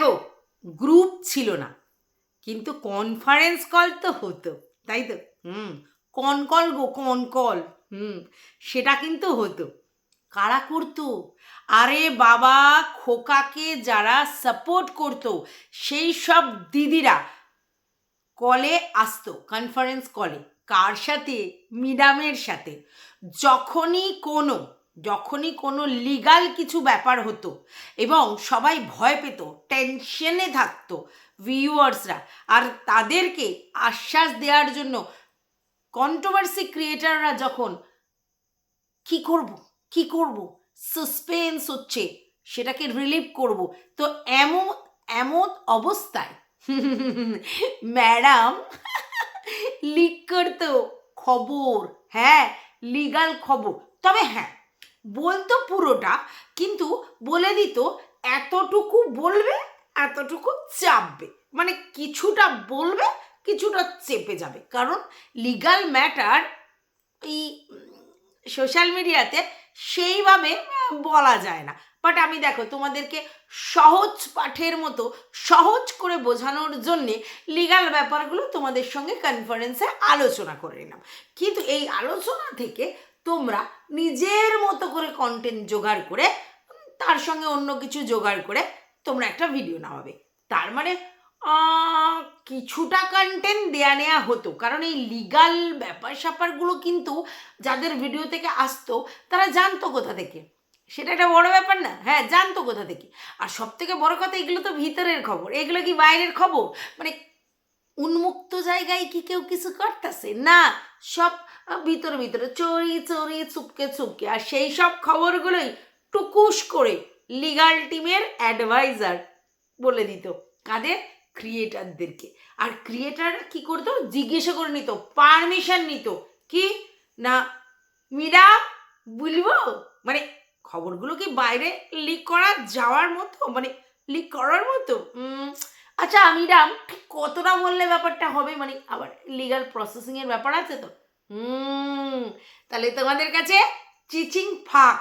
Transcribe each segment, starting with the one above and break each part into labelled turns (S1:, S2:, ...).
S1: দেখো গ্রুপ ছিল না। কিন্তু কনফারেন্স কল তো হতো, তাই তো? হুম কন কল গো কন কল হুম, সেটা কিন্তু হতো। কারা করতো? আরে বাবা, খোকাকে যারা সাপোর্ট করতো, সেই সব দিদিরা কলে আসতো কনফারেন্স কলে কার সাথে? মিডামের সাথে। যখনই কোনো যখনই কোনো লিগাল কিছু ব্যাপার হতো এবং সবাই ভয় পেত টেনশনে থাকতো ভিউয়ার্সরা আর তাদেরকে আশ্বাস দেওয়ার জন্য কন্ট্রোভার্সি ক্রিয়েটাররা যখন, কি করব? কি করব? সাসপেন্স হচ্ছে, সেটাকে রিলিভ করব। তো এমন এমন অবস্থায় ম্যাডাম লিক করতো খবর হ্যাঁ লিগাল খবর। তবে হ্যাঁ বলতো পুরোটা, কিন্তু বলে দিত এতটুকু বলবে, এতটুকু চাপবে। মানে কিছুটা বলবে, কিছুটা চেপে যাবে। কারণ লিগাল ম্যাটার এই সোশ্যাল মিডিয়াতে সেইভাবে বলা যায় না। বাট আমি দেখো, তোমাদেরকে সহজ পাঠের মতো, সহজ করে বোঝানোর জন্যে লিগাল ব্যাপারগুলো তোমাদের সঙ্গে কনফারেন্সে আলোচনা করে নিলাম। কিন্তু এই আলোচনা থেকে তোমরা নিজের মতো করে কন্টেন্ট জোগাড় করে, তার সঙ্গে অন্য কিছু জোগাড় করে তোমরা একটা ভিডিও নামাবে। তার মানে কিছুটা কন্টেন্ট দেয়া নেওয়া হতো। কারণ এই লিগাল ব্যাপার স্যাপারগুলো কিন্তু যাদের ভিডিও থেকে আসতো, তারা জানতো কোথা থেকে। সেটা একটা বড় ব্যাপার না। হ্যাঁ জানতো কোথা থেকে। আর সব থেকে বড় কথা, এগুলো তো ভিতরের খবর। এগুলো কি বাইরের খবর? মানে উন্মুক্ত জায়গায় কি কেউ কিছু করতেছে? না। সব ভিতরে ভিতরে চড়ি চড়ি, চুপকে চুপকে। আর সেই সব খবরগুলোই টুকুস করে লিগাল টিমের অ্যাডভাইজার বলে দিত, কাদের? ক্রিয়েটারদেরকে আর ক্রিয়েটাররা কি করতো? জিজ্ঞাসা করে নিত পারমিশন নিত, কি? না, মীরা, বলব? মানে খবরগুলো কি বাইরে লিক করা যাওয়ার মতো? মানে লিক করার মতো? আচ্ছা মিরাম, কতটা বললে ব্যাপারটা হবে? মানে আবার লিগাল প্রসেসিংয়ের ব্যাপার আছে তো? হুম, তাহলে তোমাদের কাছে চিচিং ফাঁক।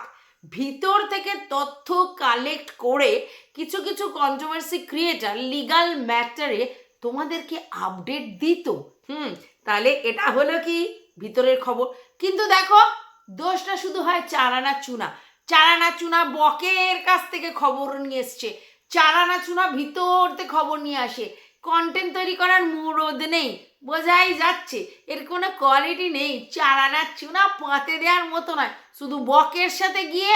S1: ভিতর থেকে তথ্য কালেক্ট করে কিছু কিছু কন্ট্রোভার্সি ক্রিয়েটার লিগাল ম্যাটারে তোমাদেরকে আপডেট দিত। হুম, তাহলে এটা হলো কি? ভিতরের খবর। কিন্তু দেখো, দোষটা শুধু হয় চারানা চুনা। চারানা চুনা বকের কাছ থেকে খবর নিয়ে এসছে। চারানা চুনা ভিতর থেকে খবর নিয়ে আসে। কন্টেন্ট তৈরি করার মুরদ নেই। বোঝাই যাচ্ছে, এর কোনো কোয়ালিটি নেই। চারানা চুনা পাতে দেওয়ার মতো নয়। শুধু বকের সাথে গিয়ে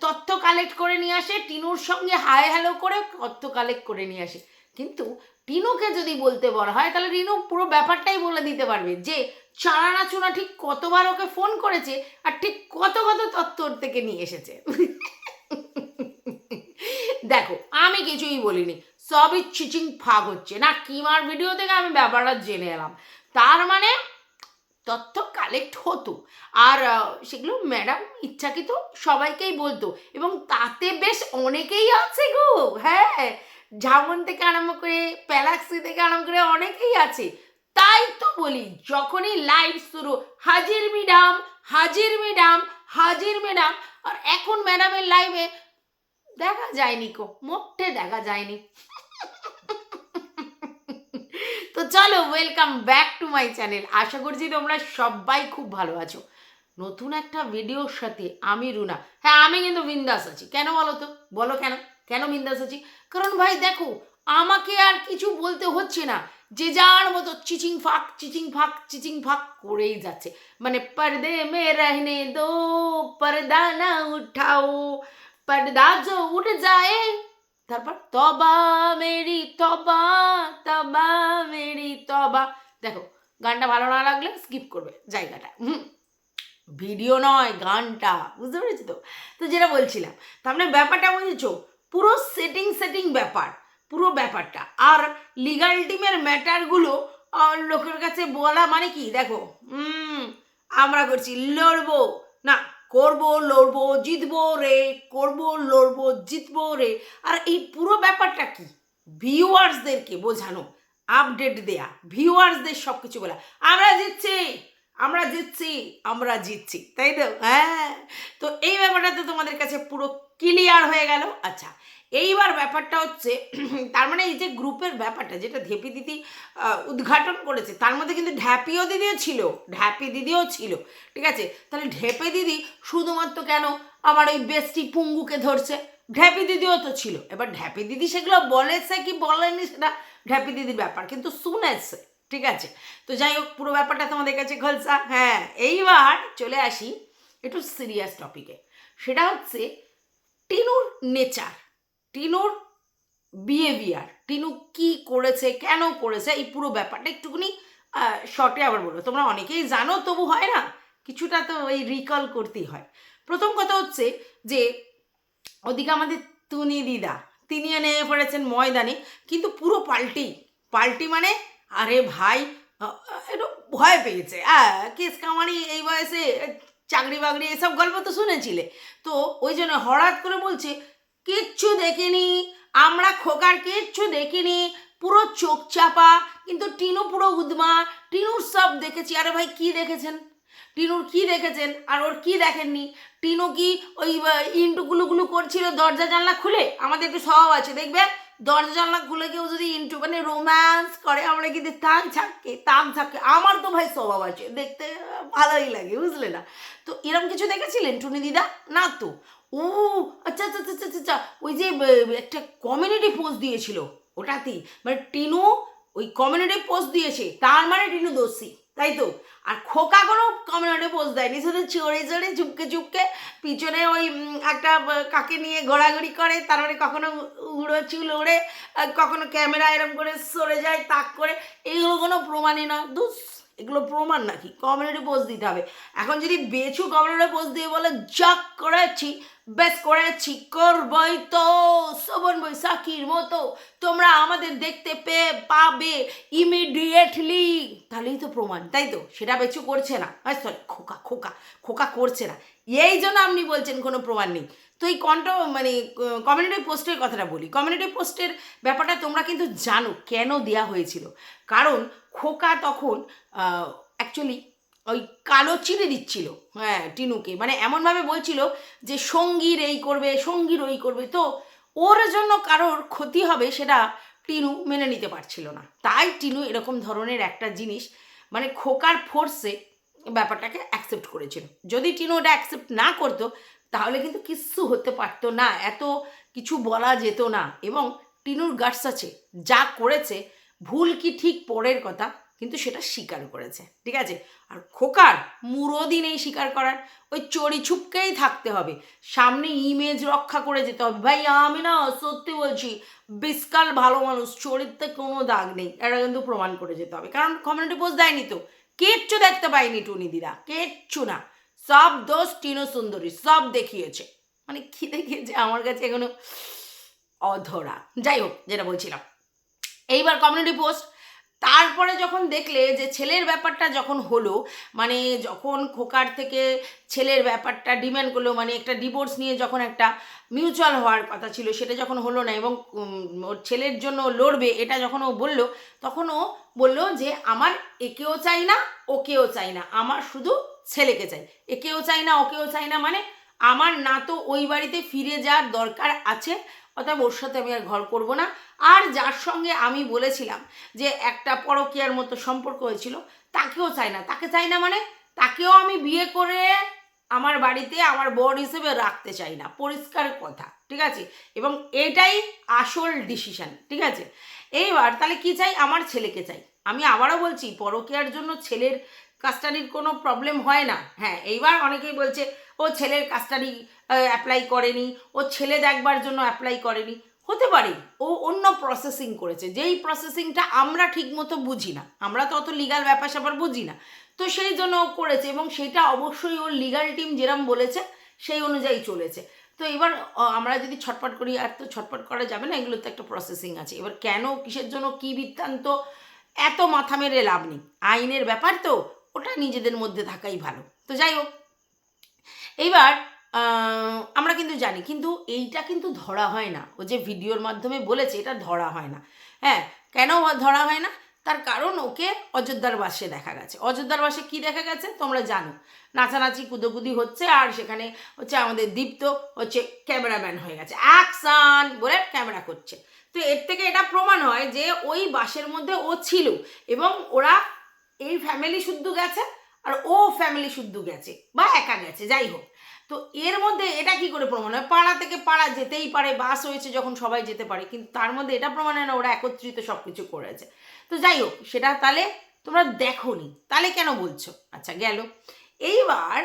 S1: তথ্য কালেক্ট করে নিয়ে আসে, টিনুর সঙ্গে হাই হ্যালো করে তথ্য কালেক্ট করে নিয়ে আসে। কিন্তু টিনুকে যদি বলতে বলা হয়, তাহলে রিনু পুরো ব্যাপারটাই বলে দিতে পারবে যে চারানা চুনা ঠিক কতবার ওকে ফোন করেছে আর ঠিক কত কত তথ্য ওর থেকে নিয়ে এসেছে। দেখো, আমি কিছুই বলিনি। সবই চিচিং ফাঁক হচ্ছে। না, কিমার ভিডিও থেকে আমি ব্যাপারটা জেনে এলাম। তার মানে তথ্য কালেক্ট হতো। আর সেগুলো ম্যাডাম ইচ্ছাকৃত সবাইকেই বলতো। এবং তাতে বেশ অনেকেই আছে গো। হ্যাঁ ঝামন থেকে আরম্ভ করে, প্যালাক্সি থেকে আরম্ভ করে অনেকেই আছে। তাই তো বলি, যখনই লাইভ শুরু, হাজির ম্যাডাম হাজির ম্যাডাম হাজির ম্যাডাম আর এখন ম্যাডামের লাইভে দেখা যায়নি কো, মোটে দেখা যায়নি। তো চলো welcome back to my channel আশা করছি তোমরা সবাই খুব ভালো আছো। নতুন একটা ভিডিওর সাথে আমি রুনা। হ্যাঁ আমি কিন্তু বিন্দাস আছি। কেন বলো তো? বলো কেন? কেন বিন্দাস আছি? কারণ ভাই, দেখো, আমাকে আর কিছু বলতে হচ্ছে না। যে যার মতো চিচিং ফাঁক চিচিং ফাঁক চিচিং ফাঁক করেই যাচ্ছে। মানে পর্দে মে রহনে দো, পর্দা না উঠাও। পর্দা जो উঠ যায় তারপর তবা মেরি তবা তবা মেরি তবা দেখো গানটা ভালো না লাগলে স্কিপ করবে জায়গাটা হুম। ভিডিও নয় গানটা বুঝতে পেরেছি তো? তো যেটা বলছিলাম, তার মানে ব্যাপারটা বুঝেছ? পুরো সেটিং সেটিং ব্যাপার, পুরো ব্যাপারটা। আর লিগাল টিমের ম্যাটারগুলো লোকের কাছে বলা মানে কি? দেখো আমরা করছি, লড়বো। করব, লড়বো, জিতবো রে, করব, লড়বো, জিতবো রে। আর এই পুরো ব্যাপারটা কি? ভিউয়ার্সদেরকে বোঝানো, আপডেট দেয়া, ভিউয়ার্সদের সব কিছু বলা। আমরা জিতছি আমরা জিতছি আমরা জিতছি, তাই তো? হ্যাঁ। তো এই ব্যাপারটা তো তোমাদের কাছে পুরো ক্লিয়ার হয়ে গেল। আচ্ছা এইবার ব্যাপারটা হচ্ছে, তার মানে এই যে গ্রুপের ব্যাপারটা, যেটা ধেপি দিদি উদ্ঘাটন করেছে, তার মধ্যে কিন্তু ঢ্যাপিও দিদিও ছিল, ঢ্যাপি দিদিও ছিল, ঠিক আছে? তাহলে ঢেপে দিদি শুধুমাত্র কেন আমার ওই বেস্টি পুঙ্গুকে ধরছে? ঢ্যাপি দিদিও তো ছিল। এবার ঢ্যাপি দিদি সেগুলো বলেছে কি বলেনি সেটা ঢ্যাপি দিদির ব্যাপার, কিন্তু শুনেছে, ঠিক আছে? তো যাই হোক, পুরো ব্যাপারটা তোমাদের কাছে খলসা। হ্যাঁ এইবার চলে আসি একটু সিরিয়াস টপিকে সেটা হচ্ছে টিনুর নেচার। টিনুর বিহেভিয়ার টিনু কি করেছে, কেন করেছে, এই পুরো ব্যাপারটা একটুখানি শর্টে আবার বলব। তোমরা অনেকেই জানো, তবু হয় না, কিছুটা তো ওই রিকল করতেই হয়। প্রথম কথা হচ্ছে যে, ওদিকে আমাদের তুনি দিদা, তিনি এনে পড়েছেন ময়দানে, কিন্তু পুরো পাল্টি পাল্টি মানে আরে ভাই একটু ভয় পেয়েছে হ্যাঁ কেস কামারি এই বয়সে চাকরি বাকরি এসব গল্প তো শুনেছিলে। তো ওই জন্য হঠাৎ করে বলছে কিচ্ছু দেখিনি। আমরা খোকার কিচ্ছু দেখিনি। পুরো চোখ চাপা। কিন্তু টিনু পুরো উদ্মা। টিনুর সব দেখেছি। আরে ভাই, কি দেখেছেন? টিনুর কি দেখেছেন? আর ওর কি দেখেননি? টিনু কি ওই ইন্টু গুলু করছিল দরজা জানলা খুলে? আমাদের একটু স্বভাব আছে। দেখবে? দরজা জানলা খুলে কেউ যদি ইন্টু মানে রোম্যান্স করে, আমরা কিন্তু তাং ছাককে তাং ছাককে আমার তো ভাই স্বভাব আছে। দেখতে ভালোই লাগে, বুঝলে না? তো এরকম কিছু দেখেছিলেন টুনি দিদা? না তো। ও আচ্ছা আচ্ছা আচ্ছা আচ্ছা, আচ্ছা ওই যে একটা কমিউনিটি পোস্ট দিয়েছিল ওটাতেই মানে টিনু ওই কমিউনিটি পোস্ট দিয়েছে তার মানে টিনু দোষী তাই তো? আর খোকা কোনো কমিউনিটি পোস্ট দেয়নি শুধু চড়ে চড়ে চুপকে চুপকে পিছনে ওই একটা কাকে নিয়ে ঘোরাঘুরি করে তারপরে কখনো উড়ো চুল ওড়ে কখনো ক্যামেরা এরম করে সরে যায় তাক করে এইগুলো কোনো প্রমাণই নয় দুস এগুলো প্রমাণ নাকি? কমিউনিটি পোস্ট দিতে হবে। এখন যদি বেছু কমিউনিটি পোস্ট দিয়ে বলে, যাক, করেছি, বেশ করেছি, করবই তো। শ্রবণ বৈশাখীর মতো, তোমরা আমাদের দেখতে পেয়ে পাবে ইমিডিয়েটলি তাহলেই তো প্রমাণ, তাই তো? সেটা বেছু করছে না। সরি খোকা খোকা খোকা করছে না। এই জন্য আপনি বলছেন কোনো প্রমাণ নেই। তো এই কন্ট মানে কমিউনিটি পোস্টের কথাটা বলি। কমিউনিটি পোস্টের ব্যাপারটা তোমরা কিন্তু জানো কেন দেয়া হয়েছিল। কারণ খোকা তখন অ্যাকচুয়ালি ওই কালো চিড়ে দিচ্ছিল হ্যাঁ টিনুকে। মানে এমনভাবে বলছিল যে সঙ্গীর এই করবে, সঙ্গীর ওই করবে। তো ওর জন্য কারোর ক্ষতি হবে সেটা টিনু মেনে নিতে পারছিল না। তাই টিনু এরকম ধরনের একটা জিনিস মানে খোকার ফোর্সে ব্যাপারটাকে অ্যাকসেপ্ট করেছিল। যদি টিনু ওটা অ্যাকসেপ্ট না করতো, তাহলে কিন্তু কিচ্ছু হতে পারতো না, এত কিছু বলা যেত না। এবং টিনুর গার্ডস আছে, যা করেছে ভুল কি ঠিক পরের কথা, কিন্তু সেটা স্বীকার করেছে, ঠিক আছে? আর খোকার মুরোদি নেই স্বীকার করার, ওই চড়ি ছুপকেই থাকতে হবে, সামনে ইমেজ রক্ষা করে যেতে হবে। ভাই, আমি না সত্যি বলছি, বিস্কাল ভালো মানুষ চরিত্রে কোনো দাগ নেই, এটা কিন্তু প্রমাণ করে যেতে হবে। কারণ কমিউনিটি পোস্ট দেয়নি তো। কিচ্ছু দেখতে পাইনি টুনি দিদা, কিচ্ছু না। সব দোষ টিনো সুন্দরী, সব দেখিয়েছে। মানে কি দেখিয়েছে? আমার কাছে এখনও অধরা। যাই হোক, যেটা বলছিলাম। এইবার কমিউনিটি পোস্ট তারপরে যখন দেখলে যে ছেলের ব্যাপারটা যখন হলো মানে যখন খোকার থেকে ছেলের ব্যাপারটা ডিম্যান্ড করল মানে একটা ডিভোর্স নিয়ে যখন একটা মিউচুয়াল হওয়ার কথা ছিল, সেটা যখন হলো না এবং ওর ছেলের জন্য লড়বে, এটা যখন ও বলল, তখন ও বলল যে, আমার একেও চাই না, ওকেও চাই না, আমার শুধু ছেলেকে চাই। একেও চাই না, ওকেও চাই না মানে আমার না তো ওই বাড়িতে ফিরে যাওয়ার দরকার আছে, অতএব ওর সাথে আমি আর ঘর করব না। আর যার সঙ্গে আমি বলেছিলাম যে একটা পরকীয়ার মতো সম্পর্ক হয়েছিল, তাকেও চাই না। তাকে চাই না মানে তাকেও আমি বিয়ে করে আমার বাড়িতে আমার বর হিসেবে রাখতে চাই না। পরিষ্কার কথা, ঠিক আছে? এবং এটাই আসল ডিসিশন ঠিক আছে? এইবার তাহলে কি চাই? আমার ছেলেকে চাই। আমি আবারও বলছি, পরকীয়ার জন্য ছেলের কাস্টাডির কোনো প্রবলেম হয় না। হ্যাঁ এইবার অনেকেই বলছে, ও ছেলের কাস্টাডি অ্যাপ্লাই করেনি, ও ছেলে দেখবার জন্য অ্যাপ্লাই করেনি। হতে পারে অন্য প্রসেসিং করেছে, যেই প্রসেসিংটা আমরা ঠিকমতো বুঝি না, আমরা তো অত লিগাল ব্যাপার স্যাপার বুঝি না, তো সেই জন্য ও করেছে এবং সেটা অবশ্যই ওর লিগাল টিম যেরম বলেছে, সেই অনুযায়ী চলেছে। তো এবার আমরা যদি ছটপট করি, আর তো ছটপট করা যাবে না এগুলো তো একটা প্রসেসিং আছে। এবার কেন, কিসের জন্য, কী বৃত্তান্ত, এত মাথা মেরে লাভ নেই? আইনের ব্যাপার তো, ওটা নিজেদের মধ্যে থাকাই ভালো। তো যাই হোক, এইবার আমরা কিন্তু জানি, কিন্তু এইটা কিন্তু ধরা হয় না। ও যে ভিডিওর মাধ্যমে বলেছে, এটা ধরা হয় না। হ্যাঁ কেন ধরা হয় না? তার কারণ ওকে অযোধ্যার বাসে দেখা গেছে। অযোধ্যার বাসে কি দেখা গেছে? তোমরা জানো। নাচানাচি, কুদোকুদি হচ্ছে, আর সেখানে হচ্ছে আমাদের দীপ্ত হচ্ছে ক্যামেরাম্যান হয়ে গেছে। অ্যাকশন বলে ক্যামেরা করছে। তো এর থেকে এটা প্রমাণ হয় যে ওই বাসের মধ্যে ও ছিল এবং ওরা এই ফ্যামিলি শুদ্ধ গেছে। আর ও ফ্যামিলি শুদ্ধ গেছে বা একা গেছে, যাই হোক। তো এর মধ্যে এটা কি করে প্রমাণ হয়? পাড়া থেকে পাড়া যেতেই পারে, বাস হয়েছে যখন সবাই যেতে পারে, কিন্তু তার মধ্যে এটা প্রমাণ হয় না, ওরা একত্রিত সব কিছু করেছে। তো যাই হোক, সেটা তাহলে তোমরা দেখো নি তাহলে কেন বলছো? আচ্ছা গেল। এইবার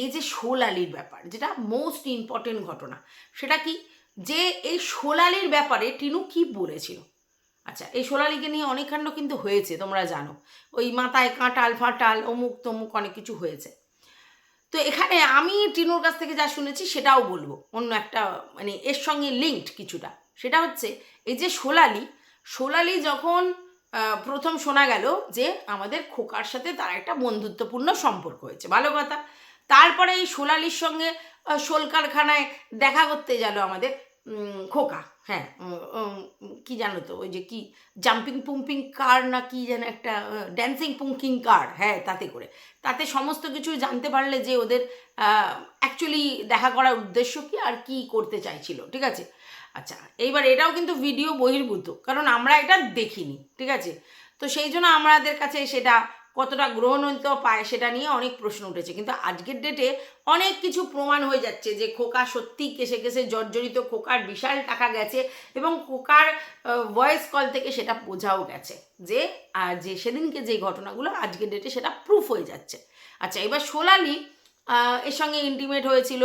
S1: এই যে সোলালির ব্যাপার, যেটা মোস্ট ইম্পর্টেন্ট ঘটনা, সেটা কি? যে এই সোলালির ব্যাপারে টিনু কি বলেছিল? আচ্ছা এই সোলালিকে নিয়ে অনেক কাণ্ড কিন্তু হয়েছে, তোমরা জানো। ওই মাথায় কাঁটাল, ফাটাল, অমুক তমুক অনেক কিছু হয়েছে। তো এখানে আমি টিনুর কাছ থেকে যা শুনেছি সেটাও বলব। অন্য একটা মানে এর সঙ্গে লিঙ্কড কিছুটা। সেটা হচ্ছে, এই যে সোলালি সোলালি যখন প্রথম শোনা গেল যে আমাদের খোকার সাথে তার একটা বন্ধুত্বপূর্ণ সম্পর্ক হয়েছে। ভালো কথা। তারপরে এই সোলালির সঙ্গে শোল কারখানায় দেখা করতে গেল আমাদের খোকা। হ্যাঁ কি জানো তো, ওই যে কি জাম্পিং পুম্পিং কার না কি যেন একটা ড্যান্সিং পুম্পিং কার হ্যাঁ তাতে করে। তাতে সমস্ত কিছু জানতে পারলে যে ওদের অ্যাকচুয়ালি দেখা করার উদ্দেশ্য কি আর কি করতে চাইছিল, ঠিক আছে? আচ্ছা এইবার এটাও কিন্তু ভিডিও বহির্ভূত, কারণ আমরা এটা দেখিনি, ঠিক আছে? তো সেই জন্য আমাদের কাছে সেটা কতটা গ্রহণিত পায় সেটা নিয়ে অনেক প্রশ্ন উঠেছে। কিন্তু আজকের ডেটে অনেক কিছু প্রমাণ হয়ে যাচ্ছে যে খোকা সত্যি কেসে কেসে জর্জরিত খোকার বিশাল টাকা গেছে এবং খোকার ভয়েস কল থেকে সেটা বোঝাও গেছে যে যে সেদিনকে যে ঘটনাগুলো আজকের ডেটে সেটা প্রুফ হয়ে যাচ্ছে। আচ্ছা এবার সোলালি এর সঙ্গে ইন্টিমেট হয়েছিল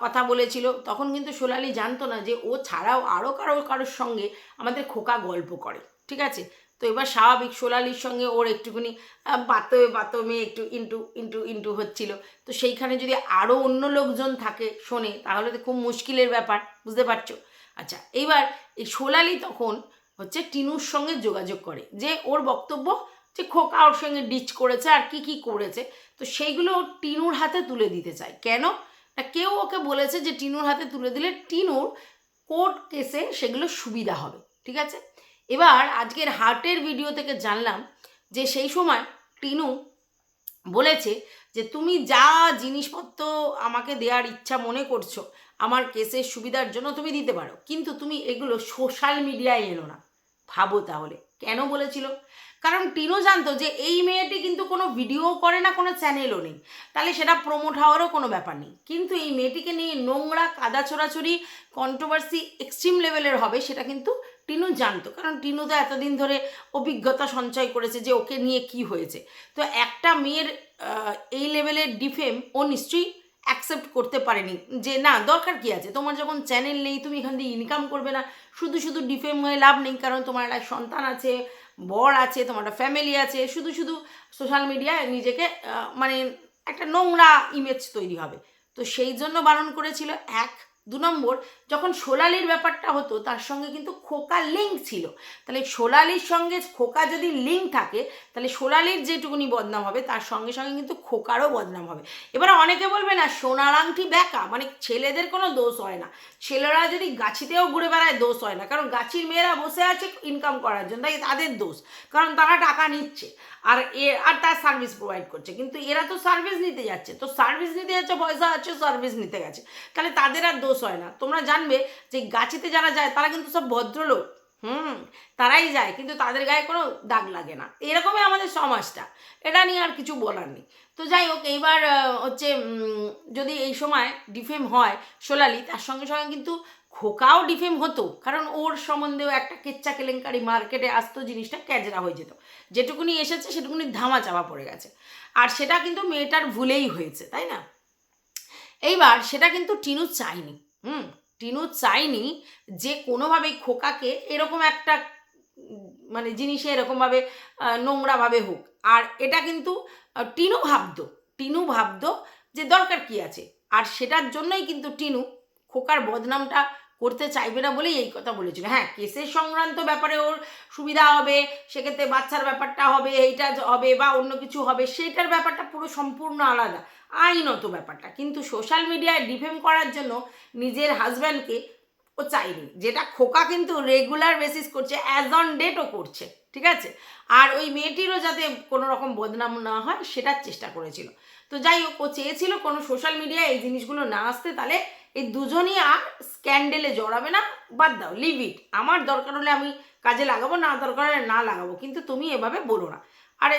S1: কথা বলেছিল। তখন কিন্তু সোলালি জানতো না যে ও ছাড়াও আরও কারও, কারোর সঙ্গে আমাদের খোকা গল্প করে। ঠিক আছে? তো এবার স্বাভাবিক সোলালির সঙ্গে ওর একটুখানি বাতয়ে বাতমে একটু ইন্টু ইন্টু ইন্টু হচ্ছিল। তো সেইখানে যদি আরও অন্য লোকজন থাকে শোনে, তাহলে তো খুব মুশকিলের ব্যাপার, বুঝতে পারছ? আচ্ছা এইবার এই সোলালি তখন হচ্ছে টিনুর সঙ্গে যোগাযোগ করে, যে ওর বক্তব্য যে খোকা ওর সঙ্গে ডিচ করেছে আর কি কি করেছে, তো সেইগুলো টিনুর হাতে তুলে দিতে চায়। কেন? না, কেউ ওকে বলেছে যে টিনুর হাতে তুলে দিলে টিনুর কোর্ট কেসে সেগুলো সুবিধা হবে, ঠিক আছে? এবার আজকের হার্টের ভিডিও থেকে জানলাম যে সেই সময় টিনু বলেছে যে, তুমি যা জিনিসপত্র আমাকে দেওয়ার ইচ্ছা মনে করছ, আমার কেসের সুবিধার জন্য তুমি দিতে পারো। কিন্তু তুমি এগুলো সোশ্যাল মিডিয়ায় এলো না। ভাবো তাহলে। কেন বলেছিল? কারণ টিনু জানতো যে, এই মেয়েটি কিন্তু কোনো ভিডিও করে না, কোনো চ্যানেলও নেই। তাহলে সেটা প্রমোট হওয়ারও কোনো ব্যাপার নেই। কিন্তু এই মেয়েটিকে নিয়ে নোংরা, কাদা ছোড়াছড়ি কন্ট্রোভার্সি এক্সট্রিম লেভেলের হবে, সেটা কিন্তু টিনু জানতো। কারণ টিনু তো এতদিন ধরে অভিজ্ঞতা সঞ্চয় করেছে যে ওকে নিয়ে কি হয়েছে। তো একটা মেয়ের এই লেভেলের ডিফেম ও নিশ্চয়ই অ্যাকসেপ্ট করতে পারেনি। যে না, দরকার কি আছে? তোমার যখন চ্যানেল নেই, তুমি এখান দিয়ে ইনকাম করবে না। শুধু শুধু ডিফেম হয়ে লাভ নেই, কারণ তোমার একটা সন্তান আছে, বর আছে, তোমার একটা ফ্যামিলি আছে। শুধু শুধু সোশ্যাল মিডিয়ায় নিজেকে মানে একটা নোংরা ইমেজ তৈরি হবে। তো সেই জন্য বারণ করেছিল এক দু নম্বর, যখন সোলালির ব্যাপারটা হতো, তার সঙ্গে কিন্তু খোকা লিঙ্ক ছিল। তাহলে সোলালির সঙ্গে খোকা যদি লিঙ্ক থাকে, তাহলে সোলালির যেটুকুনি বদনাম হবে, তার সঙ্গে সঙ্গে কিন্তু খোকারও বদনাম হবে। এবার অনেকে বলবে, না সোনার আংটি ব্যাকা মানে ছেলেদের কোনো দোষ হয় না। ছেলেরা যদি গাছিতেও ঘুরে বেড়ায়, দোষ হয় না। কারণ গাছির মেয়েরা বসে আছে ইনকাম করার জন্য, তাই তাদের দোষ। কারণ তারা টাকা নিচ্ছে, আর এ, আর তার সার্ভিস প্রোভাইড করছে। কিন্তু এরা তো সার্ভিস নিতে যাচ্ছে। তো সার্ভিস নিতে যাচ্ছে, পয়সা আছে সার্ভিস নিতে গেছে। তাহলে তাদের আর দোষ হয় না। তোমরা জানবে যে গাছিতে যারা যায়, তারা কিন্তু সব ভদ্রলোক। হুম, তারাই যায়, কিন্তু তাদের গায়ে কোনো দাগ লাগে না। এরকমই আমাদের সমাজটা। এটা নিয়ে আর কিছু বলার নেই। তো যাই হোক, এইবার হচ্ছে যদি এই সময় ডিফেম হয় সোলালি, তার সঙ্গে সঙ্গে কিন্তু খোকাও ডিফেম হতো, কারণ ওর সম্বন্ধেও একটা কেচ্চা কেলেঙ্কারি মার্কেটে আসতো জিনিসটা, ক্যাজরা হয়ে যেত। যেটুকুনি এসেছে, সেটুকুনি ধামা চাপা পড়ে গেছে। আর সেটা কিন্তু মেয়েটার ভুলেই হয়েছে, তাই না? এইবার সেটা কিন্তু টিনু চায়নি। হুম, টিনু চাইনি যে কোনোভাবেই খোকাকে এরকম একটা মানে জিনিসে এরকমভাবে নোংরাভাবে হোক। আর এটা কিন্তু টিনু ভাবত টিনু ভাবত যে দরকার কি আছে? আর সেটার জন্যই কিন্তু টিনু খোকার বদনামটা করতে চাইবে না বলেই এই কথা বলেছিল। হ্যাঁ কেসের সংক্রান্ত ব্যাপারে ওর সুবিধা হবে, সেক্ষেত্রে বাচ্চার ব্যাপারটা হবে, এইটা হবে বা অন্য কিছু হবে, সেটার ব্যাপারটা পুরো সম্পূর্ণ আলাদা, আইনত ব্যাপারটা। কিন্তু সোশ্যাল মিডিয়ায় ডিফেম করার জন্য নিজের হাজব্যান্ডকে ও চাইনি। যেটা খোকা কিন্তু রেগুলার বেসিস করছে অ্যাজ অন ডেটও করছে, ঠিক আছে? আর ওই মেয়েটিরও যাতে কোনো রকম বদনাম না হয়, সেটার চেষ্টা করেছিল। তো যাই হোক, ও চেয়েছিল কোনো সোশ্যাল মিডিয়ায় এই জিনিসগুলো না আসতে, তাহলে এই দুজনই আর স্ক্যান্ডেলে জড়াবে না, বাদ দাও লিভ ইট আমার দরকার হলে আমি কাজে লাগাবো, না দরকার হলে না লাগাবো, কিন্তু তুমি এভাবে বলো না। আর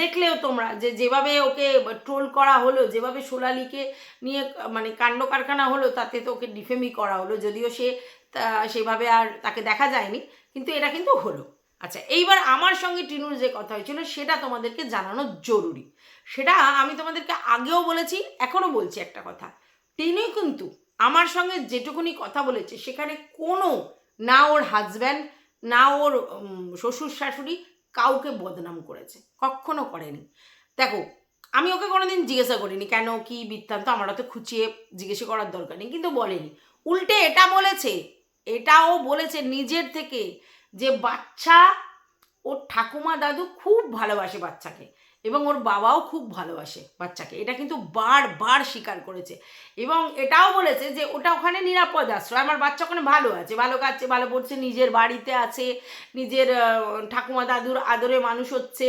S1: দেখলেও তোমরা যে যেভাবে ওকে ট্রোল করা হলো, যেভাবে সোলালিকে নিয়ে মানে কাণ্ড কারখানা হলো, তাতে তো ওকে ডিফেমি করা হলো, যদিও সে সেভাবে আর তাকে দেখা যায়নি, কিন্তু এটা কিন্তু হলো। আচ্ছা এইবার আমার সঙ্গে টিনুর যে কথা হয়েছিল, সেটা তোমাদেরকে জানানো জরুরি। সেটা আমি তোমাদেরকে আগেও বলেছি, এখনও বলছি একটা কথা। টিনু কিন্তু আমার সঙ্গে যেটুকুনি কথা বলেছে, সেখানে কোনো না ওর হাজব্যান্ড না ওর শ্বশুর শাশুড়ি কাউকে বদনাম করেছে, কখনো করেনি। দেখো, আমি ওকে কোনোদিন জিজ্ঞাসা করিনি কেন, কি বৃত্তান্ত, আমার তো খুঁচিয়ে জিজ্ঞাসা করার দরকার নেই, কিন্তু বলেনি। উল্টে এটা বলেছে, এটাও বলেছে নিজের থেকে যে বাচ্চা, ওর ঠাকুমা দাদু খুব ভালোবাসে বাচ্চাকে। এবং ওর বাবাও খুব ভালোবাসে বাচ্চাকে। এটা কিন্তু বারবার স্বীকার করেছে। এবং এটাও বলেছে যে ওটা ওখানে নিরাপদ আশ্রয়। আমার বাচ্চা ওখানে ভালো আছে, ভালো খাচ্ছে ভালো পড়ছে, নিজের বাড়িতে আছে, নিজের ঠাকুমা দাদুর আদরে মানুষ হচ্ছে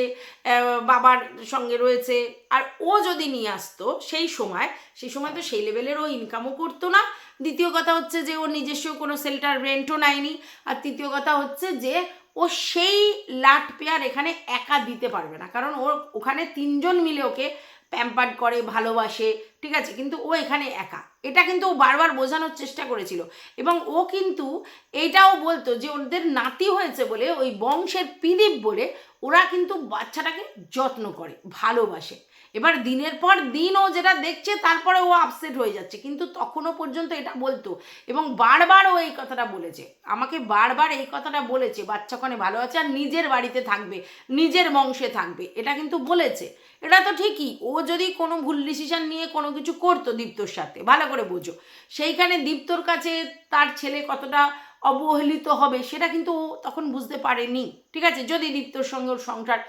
S1: বাবার সঙ্গে রয়েছে। আর ও যদি নিয়ে আসতো সেই সময় সেই সময় তো সেই লেভেলের ও ইনকামও করতো না। দ্বিতীয় কথা হচ্ছে যে ও নিজস্ব কোনো সেল্টার রেন্টও নেয়নি। আর তৃতীয় কথা হচ্ছে যে ও সেই লাট পেয়ার এখানে একা দিতে পারবে না। কারণ ওর ওখানে তিনজন মিলে ওকে প্যাম্পার্ড করে, ভালোবাসে, ঠিক আছে? কিন্তু ও এখানে একা। এটা কিন্তু ও বারবার বোঝানোর চেষ্টা করেছিল। এবং ও কিন্তু এইটাও বলতো যে ওদের নাতি হয়েছে বলে, ওই বংশের পিদিপ বলে ওরা কিন্তু বাচ্চাটাকে যত্ন করে, ভালোবাসে। এবার দিনের পর দিন ও যেটা দেখছে, তারপরে ও আপসেট হয়ে যাচ্ছে। কিন্তু তখনও পর্যন্ত এটা বলতো এবং বারবার ও এই কথাটা বলেছে। আমাকে বারবার এই কথাটা বলেছে, বাচ্চা ওখানে ভালো আছে আর নিজের বাড়িতে থাকবে, নিজের বংশে থাকবে। এটা কিন্তু বলেছে। এটা তো ঠিকই। ও যদি কোনো ভুল ডিসিশন নিয়ে কোনো কিছু করতো দীপ্তর সাথে, ভালো করে বোঝো। সেইখানে দীপ্তর কাছে তার ছেলে কতটা অবহেলিত হবে, সেটা কিন্তু ও তখন বুঝতে পারেনি। ঠিক আছে? যদি দীপ্তর সঙ্গে ওর সংসার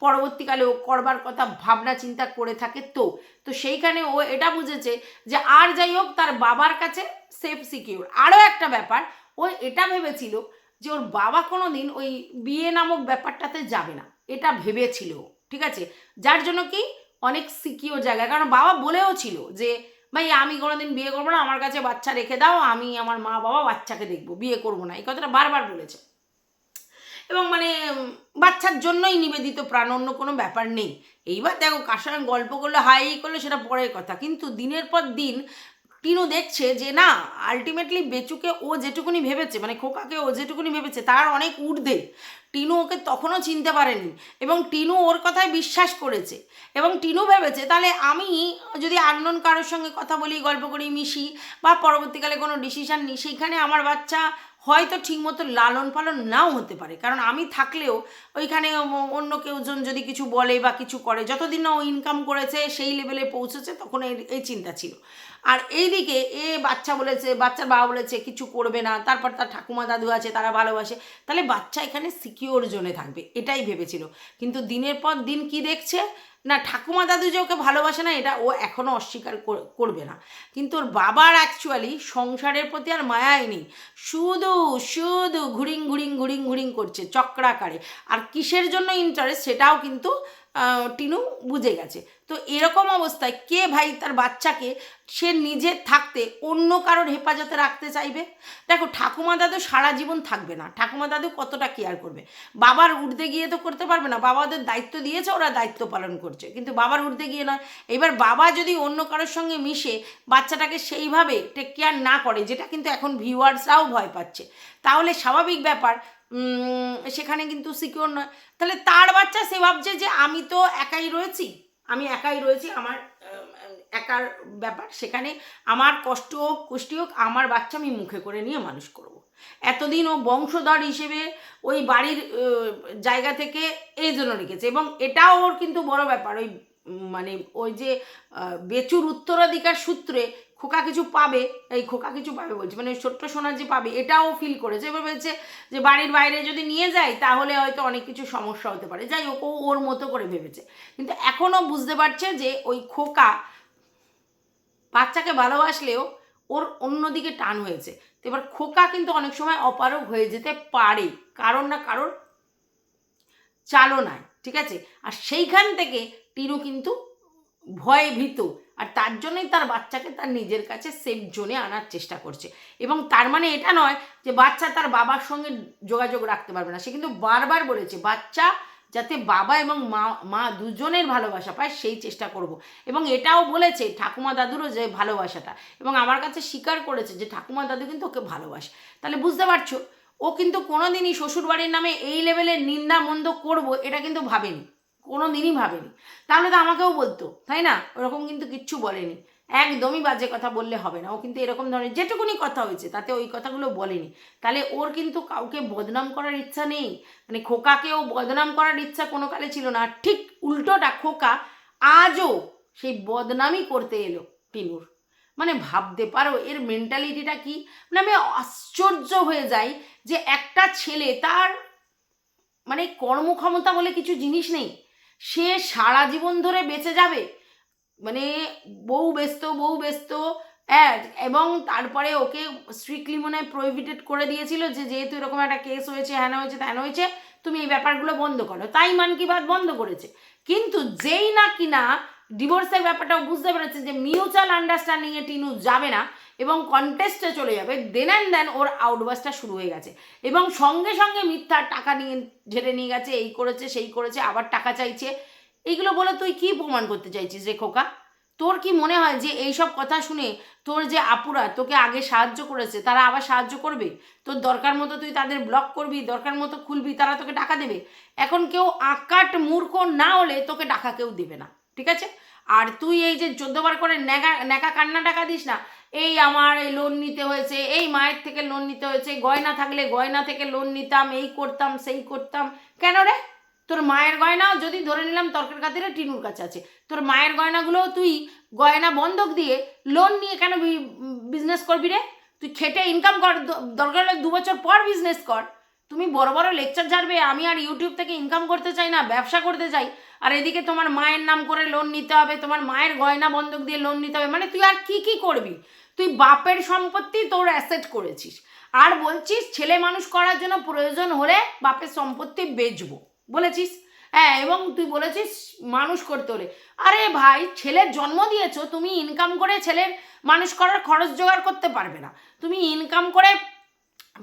S1: পরবর্তীকালে ও করবার কথা, ভাবনা, চিন্তা করে থাকে তো। তো সেইখানে ও এটা বুঝেছে যে আর যাই হোক, তার বাবার কাছে সেফ সিকিউর আরও একটা ব্যাপার, ও এটা ভেবেছিল যে ওর বাবা কোনো দিন ওই বিয়ে নামক ব্যাপারটাতে যাবে না। এটা ভেবেছিল ঠিক আছে? যার জন্য কি অনেক সিকিওর জায়গা। কারণ বাবা বলেও ছিল যে, ভাই, আমি কোনোদিন বিয়ে করব না, আমার কাছে বাচ্চা রেখে দাও, আমি আমার মা বাবা বাচ্চাকে দেখব, বিয়ে করব না। এই কথাটা বারবার বলেছে। এবং মানে বাচ্চার জন্যই নিবেদিত প্রাণ, অন্য কোনো ব্যাপার নেই। এইবার দেখো কার সঙ্গে গল্প করলে হাই করলে, সেটা পরের কথা। কিন্তু দিনের পর দিন টিনু দেখছে যে, না আলটিমেটলি বেচুকে ও যেটুকুনি ভেবেছে মানে খোকাকে ও যেটুকুনি ভেবেছে, তার অনেক ঊর্ধ্বে। টিনু ওকে তখনও চিনতে পারেনি এবং টিনু ওর কথায় বিশ্বাস করেছে। এবং টিনু ভেবেছে, তাহলে আমি যদি আননোন কারোর সঙ্গে কথা বলি, গল্প করি, মিশি বা পরবর্তীকালে কোনো ডিসিশান নিই, সেইখানে আমার বাচ্চা হয়তো ঠিকমতো লালন পালন নাও হতে পারে। কারণ আমি থাকলেও ওইখানে অন্য কেউজন যদি কিছু বলে বা কিছু করে, যতদিন না ও ইনকাম করেছে, সেই লেভেলে পৌঁছেছে, তখন এই এই চিন্তা ছিল। আর এইদিকে এ বাচ্চা বলেছে, বাচ্চার বাবা বলেছে, কিছু করবে না, তারপর তার ঠাকুমা দাদু আছে, তারা ভালোবাসে। তাহলে বাচ্চা এখানে সিকিওর জোনে থাকবে, এটাই ভেবেছিল। কিন্তু দিনের পর দিন কি দেখছে? না, ঠাকুমা দাদু যে ওকে ভালোবাসে না, এটা ও এখনও অস্বীকার কর- করবে না। কিন্তু ওর বাবার অ্যাকচুয়ালি সংসারের প্রতি আর মায়াই নেই। শুধু শুধু ঘুরিং ঘুরিং ঘুরিং ঘুরিং করছে, চক্রাকারে। আর কিসের জন্য ইন্টারেস্ট সেটাও কিন্তু টিনু বুঝে গেছে। তো এরকম অবস্থায় কে ভাই তার বাচ্চাকে সে নিজে থাকতে অন্য কারোর হেফাজতে রাখতে চাইবে? দেখো, ঠাকুমা দাদু সারা জীবন থাকবে না। ঠাকুমা দাদু কতটা কেয়ার করবে? বাবার উর্ধে গিয়ে তো করতে পারবে না। বাবা ওদের দায়িত্ব দিয়েছে, ওরা দায়িত্ব পালন করছে। কিন্তু বাবার উর্ধে গিয়ে নয়। এবার বাবা যদি অন্য কারোর সঙ্গে মিশে বাচ্চাটাকে সেইভাবে টেক কেয়ার না করে, যেটা কিন্তু এখন ভিউয়ার্সরাও ভয় পাচ্ছে, তাহলে স্বাভাবিক ব্যাপার সেখানে কিন্তু সিকিওর নয়। তাহলে তার বাচ্চা সে ভাবছে যে আমি তো একাই রয়েছি, আমি একাই রয়েছি, আমার একার ব্যাপার। সেখানে আমার কষ্ট হোক, কুষ্টি হোক, আমার বাচ্চা আমি মুখে করে নিয়ে মানুষ করব। এতদিন ও বংশধর হিসেবে ওই বাড়ির জায়গা থেকে এই জন্য রেখেছে। এবং এটাও ওর কিন্তু বড় ব্যাপার। ওই মানে ওই যে বেচুর উত্তরাধিকার সূত্রে খোকা কিছু পাবে, এই খোকা কিছু পাবে বলছে মানে ছোট্ট সোনা যে পাবে, এটাও ফিল করেছে। এবার বলছে যে বাড়ির বাইরে যদি নিয়ে যায়, তাহলে হয়তো অনেক কিছু সমস্যা হতে পারে। যাই হোক, ও ওর মতো করে ভেবেছে। কিন্তু এখনও বুঝতে পারছে যে ওই খোকা বাচ্চাকে ভালোবাসলেও ওর অন্যদিকে টান হয়েছে। তো এবার খোকা কিন্তু অনেক সময় অপারগ হয়ে যেতে পারে, কারণ না কারণ চালনায়, ঠিক আছে? আর সেইখান থেকে টিনু কিন্তু ভয়ে ভীত। আর তার জন্যই তার বাচ্চাকে তার নিজের কাছে সেফ জোনে আনার চেষ্টা করছে। এবং তার মানে এটা নয় যে বাচ্চা তার বাবার সঙ্গে যোগাযোগ রাখতে পারবে না। সে কিন্তু বারবার বলেছে, বাচ্চা, যাতে বাবা এবং মা মা দুজনের ভালোবাসা পায়, সেই চেষ্টা করব। এবং এটাও বলেছে ঠাকুমা দাদুরও যে ভালোবাসাটা। এবং আমার কাছে স্বীকার করেছে যে ঠাকুমা দাদু কিন্তু ওকে ভালোবাসে। তাহলে বুঝতে পারছ, ও কিন্তু কোনোদিনই শ্বশুরবাড়ির নামে এই লেভেলের নিন্দা মন্দ করব, এটা কিন্তু ভাবেনি। কোনো দিনই ভাবেনি। তাহলে তো আমাকেও বলতো, তাই না? ওরকম কিন্তু কিচ্ছু বলেনি। একদমই বাজে কথা বললে হবে না। ও কিন্তু এরকম ধরনের যেটুকুনি কথা হয়েছে, তাতে ওই কথাগুলো বলেনি। তাহলে ওর কিন্তু কাউকে বদনাম করার ইচ্ছা নেই? মানে খোকাকেও বদনাম করার ইচ্ছা কোনো কালে ছিল না। ঠিক উল্টোটা খোকা আজও সেই বদনামই করতে এলো টিনুর। মানে ভাবতে পারো, এর মেন্টালিটিটা কি? মানে আমি আশ্চর্য হয়ে যাই যে একটা ছেলে তার মানে কর্মক্ষমতা বলে কিছু জিনিস নেই। সে সারা জীবন ধরে বেঁচে যাবে? মানে বউ ব্যস্ত বউ ব্যস্ত হ্যাঁ এবং তারপরে ওকে স্ট্রিক্টলি মনে হয় প্রোহিবিটেড করে দিয়েছিল যে যেহেতু এরকম একটা কেস হয়েছে, হ্যান হয়েছে, ত্যান হয়েছে, তুমি এই ব্যাপারগুলো বন্ধ করো। তাই মান কি বাদ বন্ধ করেছে। কিন্তু যেই না কিনা ডিভোর্সের ব্যাপারটাও বুঝতে পেরেছে যে মিউচুয়াল আন্ডারস্ট্যান্ডিংয়ে টিনু যাবে না এবং কন্টেস্টে চলে যাবে। দেন অ্যান্ড দেন ওর আউটবাসটা শুরু হয়ে গেছে। এবং সঙ্গে সঙ্গে মিথ্যা টাকা নিয়ে ঝেড়ে নিয়ে গেছে, এই করেছে, সেই করেছে, আবার টাকা চাইছে। এইগুলো বলে তুই কি প্রমাণ করতে চাইছিস রে খোকা? তোর কি মনে হয় যে এইসব কথা শুনে তোর যে আপুরা তোকে আগে সাহায্য করেছে, তারা আবার সাহায্য করবে? তোর দরকার মতো তুই তাদের ব্লক করবি, দরকার মতো খুলবি, তারা তোকে টাকা দেবে। এখন কেউ আকাট মূর্খ না হলে তোকে টাকা কেউ দেবে না। ঠিক আছে? আর তুই এই যে চোদ্দবার করে ন্যাকা ন্যাকা কান্না টাকা দিস না, এই আমার এই লোন নিতে হয়েছে, এই মায়ের থেকে লোন নিতে হয়েছে, গয়না থাকলে গয়না থেকে লোন নিতাম, এই করতাম, সেই করতাম। কেন রে? তোর মায়ের গয়না যদি ধরে নিলাম তর্কের খাতিরে টিনুর কাছে আছে। তোর মায়ের গয়নাগুলো তুই গয়না বন্ধক দিয়ে লোন নিয়ে কেন বিজনেস করবি রে? তুই খেটে ইনকাম কর দরকার হলে দু বছর পর বিজনেস কর। তুমি বড় বড় লেকচার ঝাড়বে, আমি আর ইউটিউব থেকে ইনকাম করতে চাই না, ব্যবসা করতে চাই। আর এদিকে তোমার মায়ের নাম করে লোন নিতে হবে, তোমার মায়ের গয়না বন্ধক দিয়ে লোন নিতে হবে মানে তুই আর কি কি করবি? তুই বাপের সম্পত্তি তোর অ্যাসেট করেছিস। আর বলছিস ছেলে মানুষ করার জন্য প্রয়োজন হলে বাপের সম্পত্তি বেচবো, বলেছিস? হ্যাঁ এবং তুই বলেছিস মানুষ করতে হলে। আরে ভাই ছেলের জন্ম দিয়েছ, তুমি ইনকাম করে ছেলের মানুষ করার খরচ জোগাড় করতে পারবে না। তুমি ইনকাম করে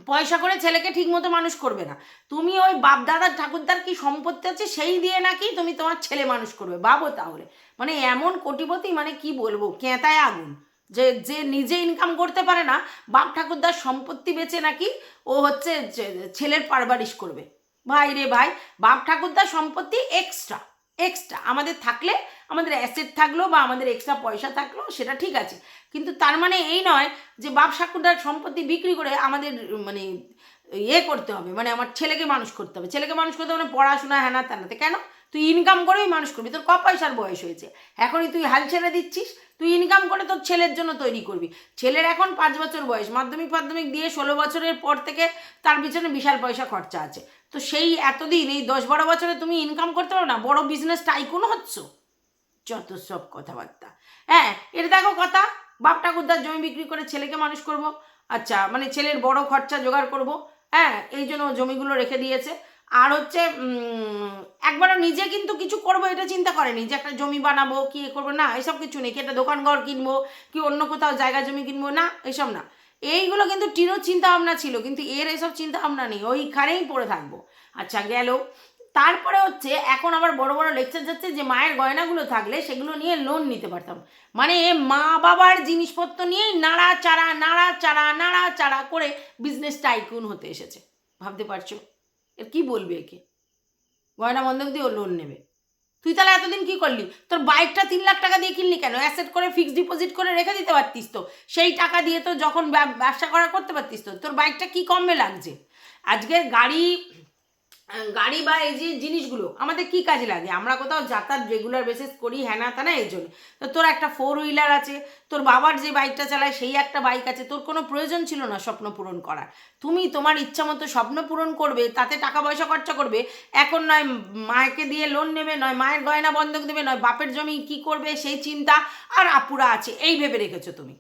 S1: পয়সা করে ছেলেকে ঠিকমতো মানুষ করবে না। তুমি ওই বাপ দাদার ঠাকুরদার কি সম্পত্তি আছে সেই দিয়ে নাকি তুমি তোমার ছেলে মানুষ করবে? বাবো তাহলে। মানে এমন কোটিপতি মানে কি বলব, কেঁতায় আগুন। যে যে নিজে ইনকাম করতে পারে না, বাপ ঠাকুরদার সম্পত্তি বেচে নাকি ও হচ্ছে ছেলের পারবারিশ করবে। ভাই রে ভাই, বাপ ঠাকুরদার সম্পত্তি এক্সট্রা এক্সট্রা আমাদের থাকলে আমাদের অ্যাসেট থাকল বা আমাদের এক্সট্রা পয়সা থাকল, সেটা ঠিক আছে। কিন্তু তার মানে এই নয় যে বাপ ঠাকুরদার সম্পত্তি বিক্রি করে আমাদের মানে ইয়ে করতে হবে মানে আমার ছেলেকে মানুষ করতে হবে। ছেলেকে মানুষ করতে হবে মানে পড়াশোনা, হ্যানা তেনাতে কেন? তুই ইনকাম করেই মানুষ করবি, তোর ক পয়সার বয়স হয়েছে? এখনই তুই হাল ছেড়ে দিচ্ছিস, তুই ইনকাম করে তোর ছেলের জন্য তৈরি করবি। ছেলের এখন পাঁচ বছর বয়স, মাধ্যমিক মাধ্যমিক দিয়ে ষোলো বছরের পর থেকে তার পিছনে বিশাল পয়সা খরচা আছে। তো সেই এতদিন, এই দশ বারো বছরে তুমি ইনকাম করতে পারো না? বড় বিজনেস টাইকুন হচ্ছ? যত সব কথাবার্তা। হ্যাঁ এটা দেখো কথা, বাপ ঠাকুরদার জমি বিক্রি করে ছেলেকে মানুষ করব আচ্ছা মানে ছেলের বড় খরচা জোগাড় করব হ্যাঁ এই জন্য জমিগুলো রেখে দিয়েছে। আর হচ্ছে একবারও নিজে কিন্তু কিছু করব এটা চিন্তা করেনি, যে একটা জমি বানাবো, কি এ করব, না, এসব কিছু নেই, কি একটা দোকান ঘর কিনবো, কি অন্য কোথাও জায়গা জমি কিনবো, না, এসব না। এইগুলো কিন্তু টিনোর চিন্তা ভাবনা ছিল, কিন্তু এর এসব চিন্তা ভাবনা নেই, ওইখানেই পড়ে থাকব। আচ্ছা গেল তারপরে হচ্ছে এখন আবার বড় বড় লেকচার যাচ্ছে যে মায়ের গয়নাগুলো থাকলে সেগুলো নিয়ে লোন নিতে পারতাম। মানে মা বাবার জিনিসপত্র নিয়েই নাড়া চাড়া নাড়া চাড়া নাড়া চাড়া করে বিজনেস টাইকুন হতে এসেছে। ভাবতে পারছ? এর কি বলবে একে? গয়না বন্ধক দিয়ে ও লোন নেবে। তুই তাহলে এতদিন কি করলি? তোর বাইকটা তিন লাখ টাকা দিয়ে কিনলি কেন? অ্যাসেট করে ফিক্সড ডিপোজিট করে রেখে দিতে পারতিস তো। সেই টাকা দিয়ে তো যখন ব্যবসা করা করতে পারতিস তো। তোর বাইকটা কি কমে লাগছে? আজকের গাড়ি গাড়ি বা এই যে জিনিসগুলো, আমাদের কি কাজে লাগে? আমরা কোথাও যাতায়াত রেগুলার বেসিস করি, হ্যানা ত্যানা, এই জন্য। তো তোর একটা ফোর হুইলার আছে, তোর বাবার যে বাইকটা চালায়, সেই একটা বাইক আছে, তোর কোনো প্রয়োজন ছিল না স্বপ্ন পূরণ করার। তুমি তোমার ইচ্ছা মতো স্বপ্ন পূরণ করবে, তাতে টাকা পয়সা খরচা করবে, এখন নয় মাকে দিয়ে লোন নেবে, নয় মায়ের গয়না বন্ধক দেবে, নয় বাপের জমি কি করবে, সেই চিন্তা আর আপুরা আছে, এই ভেবে রেখেছো তুমি।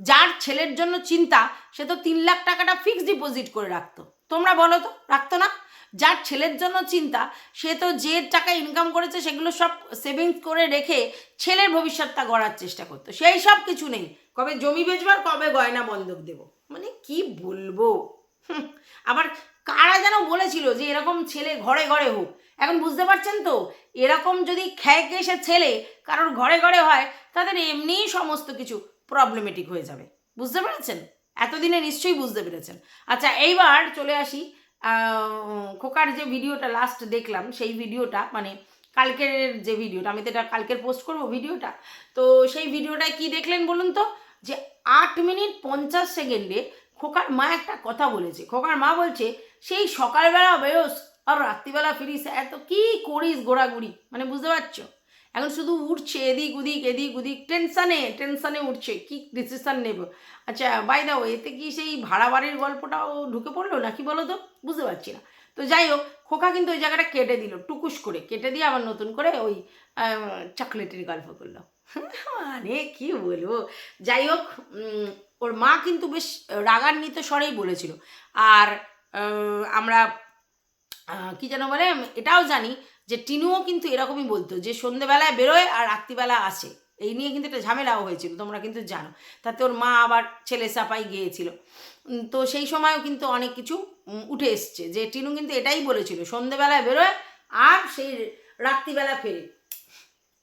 S1: যার ছেলের জন্য চিন্তা, সে তো তিন লাখ টাকাটা ফিক্সড ডিপোজিট করে রাখতো। তোমরা বলো তো, রাখতো না? যার ছেলের জন্য চিন্তা, সে তো যে টাকা ইনকাম করেছে সেগুলো সব সেভিংস করে রেখে ছেলের ভবিষ্যৎটা গড়ার চেষ্টা করতো। সেই সব কিছু নেই। কবে জমি বেচবার কবে গয়না বন্ধক দেবো? মানে কি বলব? আবার কারা যেন বলেছিল যে এরকম ছেলে ঘরে ঘরে হোক? এখন বুঝতে পারছেন তো? এরকম যদি খ্যাকে সে ছেলে কারোর ঘরে ঘরে হয়, তাদের এমনিই সমস্ত কিছু প্রবলেমেটিক হয়ে যাবে। বুঝতে পেরেছেন? এতদিনে নিশ্চয়ই বুঝতে পেরেছেন। আচ্ছা এইবার চলে আসি খোকার যে ভিডিওটা লাস্ট দেখলাম, সেই ভিডিওটা মানে কালকের যে ভিডিওটা, আমি তো এটা কালকের পোস্ট করব ভিডিওটা, তো সেই ভিডিওটায় কি দেখলেন বলুন তো? যে আট মিনিট পঞ্চাশ সেকেন্ডে খোকার মা একটা কথা বলেছে। খোকার মা বলছে, সেই সকালবেলা বেরোস, আর রাত্রিবেলা ফিরিস, এত কি করিস ঘোরাঘুরি? মানে বুঝতে পারছ? এখন শুধু উঠছে এদিক ওদিক এদিক ওদিক টেনশানে টেনশানে উঠছে কি ডিসিশান নেব আচ্ছা বাই দাও এতে কি সেই ভাড়া বাড়ির গল্পটাও ঢুকে পড়ল নাকি বলো তো বুঝতে পারছি না তো যাই হোক খোকা কিন্তু ওই জায়গাটা কেটে দিল টুকুস করে কেটে দিয়ে আবার নতুন করে ওই চকলেটের গল্প করল মানে কি বলব যাই হোক ওর মা কিন্তু বেশ রাগান্বিত স্বরেই বলেছিল আর আমরা কি যেন বলে এটাও জানি যে টিনুও কিন্তু এরকমই বলতো যে সন্ধেবেলায় বেরোয় আর রাত্রিবেলা আসে। এই নিয়ে কিন্তু একটা ঝামেলাও হয়েছিল, তোমরা কিন্তু জানো। তাতে ওর মা আবার ছেলে চাপাই গিয়েছিল। তো সেই সময়ও কিন্তু অনেক কিছু উঠে এসছে যে টিনু কিন্তু এটাই বলেছিল, সন্ধেবেলায় বেরোয় আর সেই রাত্রিবেলা ফেরে।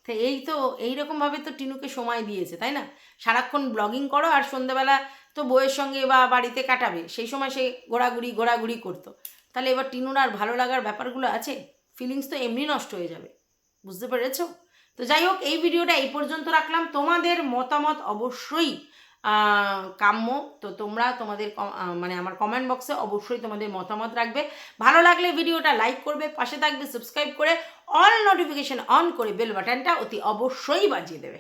S1: তো এই তো এইরকমভাবে তো টিনুকে সময় দিয়েছে, তাই না? সারাক্ষণ ব্লগিং করো আর সন্ধেবেলা তো বইয়ের সঙ্গে বা বাড়িতে কাটাবে। সেই সময় সে ঘোরাঘুরি ঘোরাঘুরি করতো। তাহলে এবার টিনুর আর ভালো লাগার ব্যাপারগুলো আছে? ফিলিংস তো এমনি নষ্ট হয়ে যাবে। বুঝতে পেরেছ? তো যাই হোক, এই ভিডিওটা এই পর্যন্ত রাখলাম। তোমাদের মতামত অবশ্যই কাম্য। তো তোমরা তোমাদের মানে আমার কমেন্ট বক্সে অবশ্যই তোমাদের মতামত রাখবে। ভালো লাগলে ভিডিওটা লাইক করবে, পাশে থাকবে সাবস্ক্রাইব করে অল নোটিফিকেশন অন করে বেল বাটনটা অতি অবশ্যই বাজিয়ে দেবে।